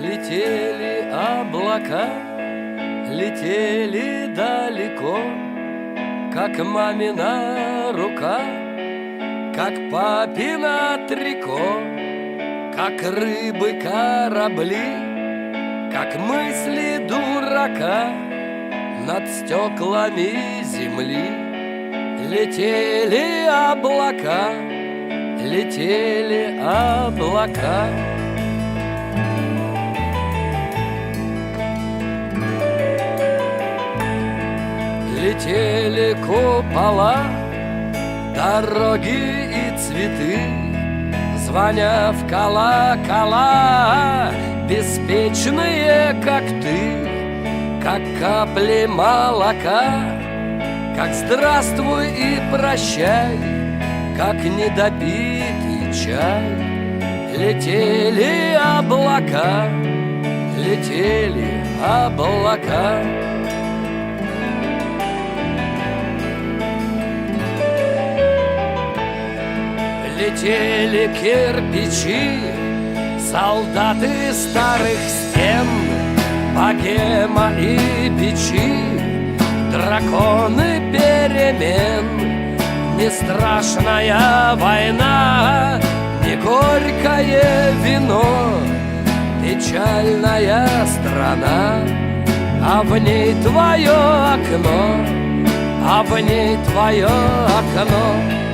Летели облака, летели далеко, Как мамина рука как папина трико, Как рыбы корабли, как мысли дурака Над стеклами земли Летели облака, летели облака. Летели купола, дороги и цветы, Звоня в колокола, беспечные, как ты, Как капли молока, как здравствуй и прощай, Как недопитый чай. Летели облака, летели облака. Летели кирпичи, солдаты старых стен, Богема и печи, драконы перемен. Не страшная война, не горькое вино, Печальная страна, а в ней твое окно, а в ней твое окно.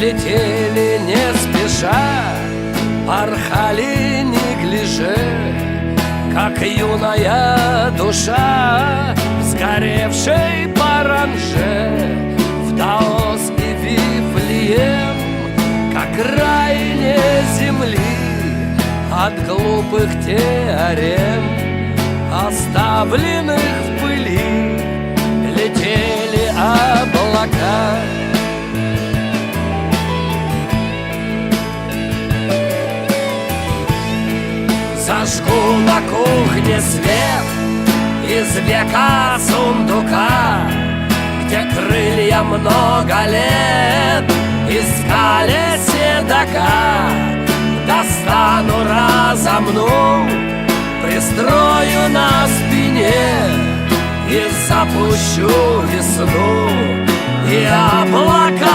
Летели не спеша, порхали неглиже, как юная душа, сгоревшей паранже в Даос и Вифлеем, как райне земли от глупых теорем, оставленных в пыли, летели облака. Зажгу на кухне свет из века сундука, Где крылья много лет искали седока. Достану, разомну, пристрою на спине И запущу весну, и облака